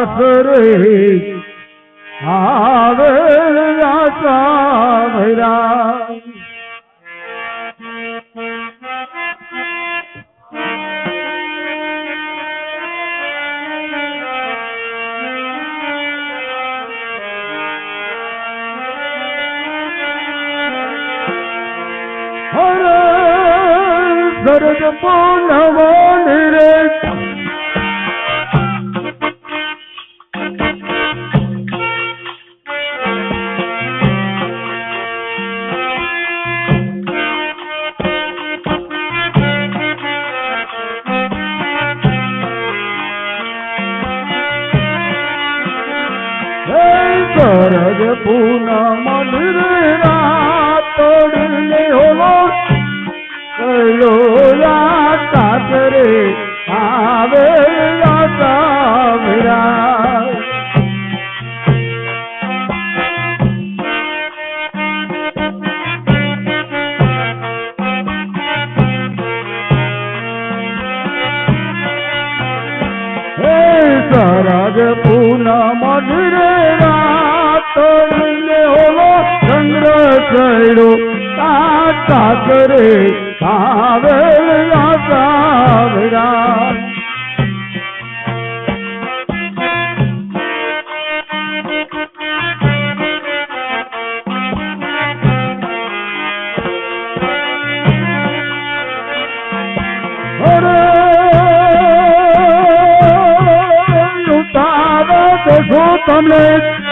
આસરે આવે આશા ભૈરા હરે સરદ પૂનવન સરદ પૂનમન રે રાતોડને હોલો. કલો કાતરે આવે પૂનમ રે ચડ્યો કાકા કરે આવે આવરા તમને.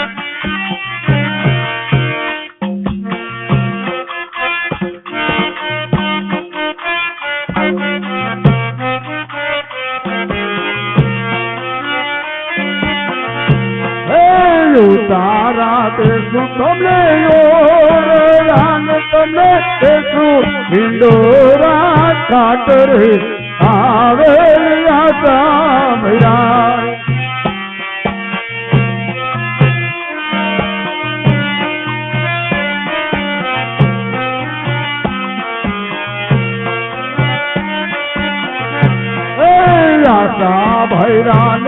તે શું તમને ઓરડાને તમને તે શું હિંડોરા કાટરે આવે આશા ભૈરાને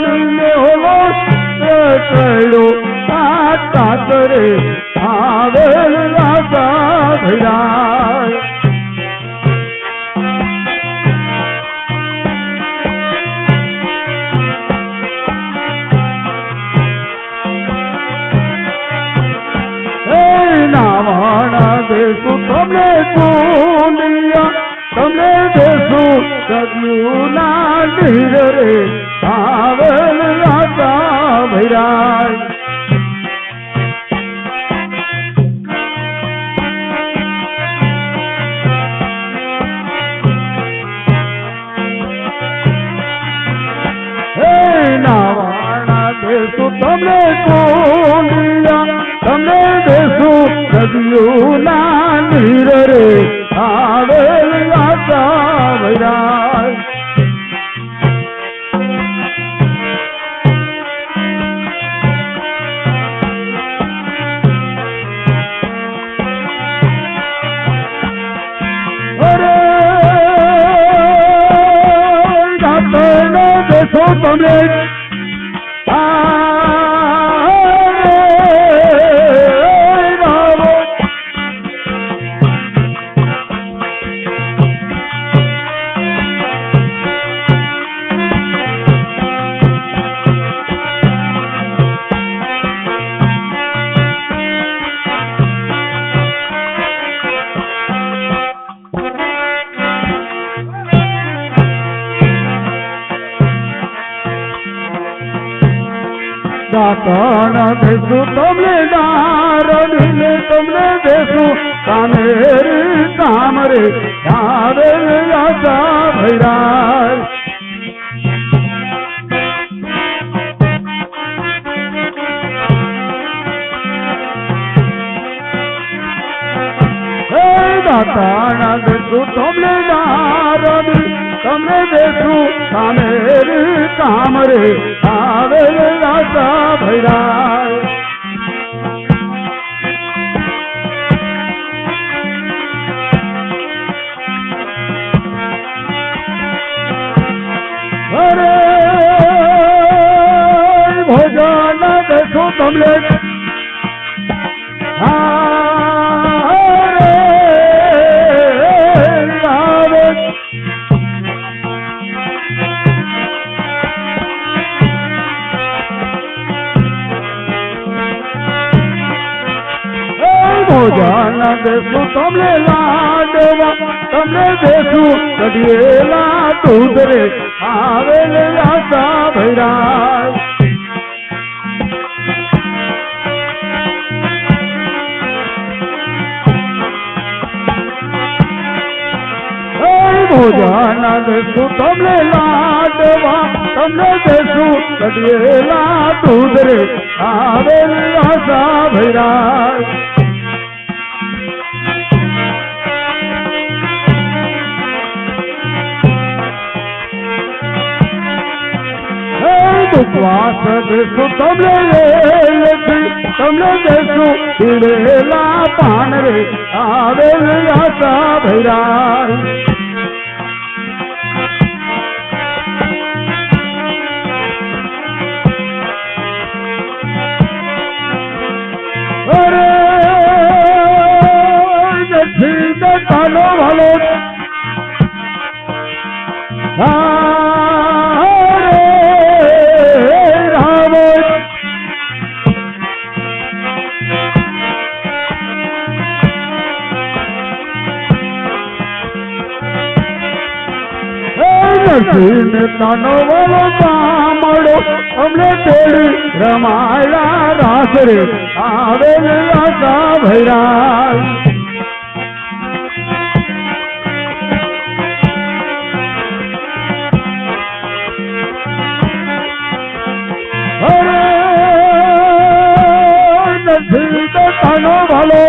રાતોડીને હોવો ચડ્યો કાકા કરે આવેલ રાજા નાવાણા દેશું તમને કુંડિયા તમને દેશું સગનું ના રે આવેલ રાજા ભૈરાય તમને કુંડિયા તમને દેશું નદીઓ ના નીર રે. આવેલ રાતોને દેશો દાતણ ભેસું તમને દારણીને તમને દેશું કામેરી કામ રે આવે આશા દાતાના દેશું તમને દારણી તમને દેશું સામે કામ રે આવે આશા ભૈરાય ભોજન દેશું તમને દેશું તમને લાડવા, તમને દેશું કઢિયેલા દૂધ રે આવેલ આશા ભૈરાય. ભોજન દેશું તમને લાડવા, તમને દેશું કઢિયેલા દૂધ રે આવેલ ભૈરાય. ઉપવાસ દેશું તમને તમને દેશું પીડેલા પાન રે આવેલ ભૈરાય. પામડો અમને તેડી રમાયા રાસ રે ભૈરાય અરે નથી દેખાનો વાલો.